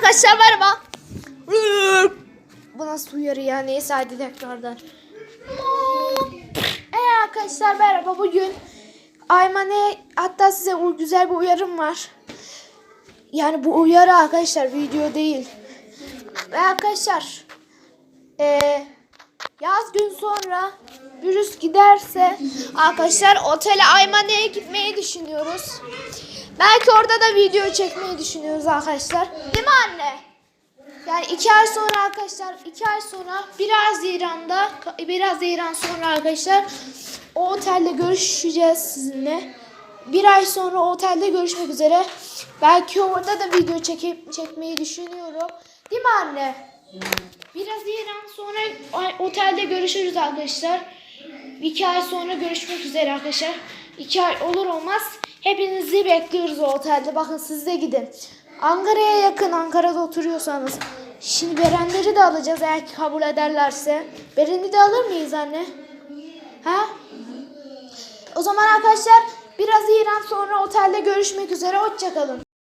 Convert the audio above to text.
arkadaşlar merhaba. Bu nasıl uyarı ya? Neyse hadi tekrardan. Evet arkadaşlar merhaba. Bugün Ayman'e hatta size güzel bir uyarım var. Yani bu uyarı arkadaşlar video değil. Ve arkadaşlar eee, yaz gün sonra virüs giderse arkadaşlar otele Aymane'ye gitmeyi düşünüyoruz. Belki orada da video çekmeyi düşünüyoruz arkadaşlar. Değil mi anne? Yani iki ay sonra arkadaşlar, iki ay sonra biraz İran'da, biraz İran sonra arkadaşlar o otelde görüşeceğiz sizinle. Bir ay sonra otelde görüşmek üzere. Belki orada da video çekip çekmeyi düşünüyorum. Değil mi anne? Biraz o- otelde görüşürüz arkadaşlar. İki ay sonra görüşmek üzere arkadaşlar. İki ay olur olmaz hepinizi bekliyoruz o otelde. Bakın siz de gidin. Ankara'ya yakın Ankara'da oturuyorsanız. Şimdi Berenleri de alacağız eğer ki kabul ederlerse. Beren'i de alır mıyız anne? Ha? O zaman arkadaşlar biraz İran sonra otelde görüşmek üzere. Hoşçakalın.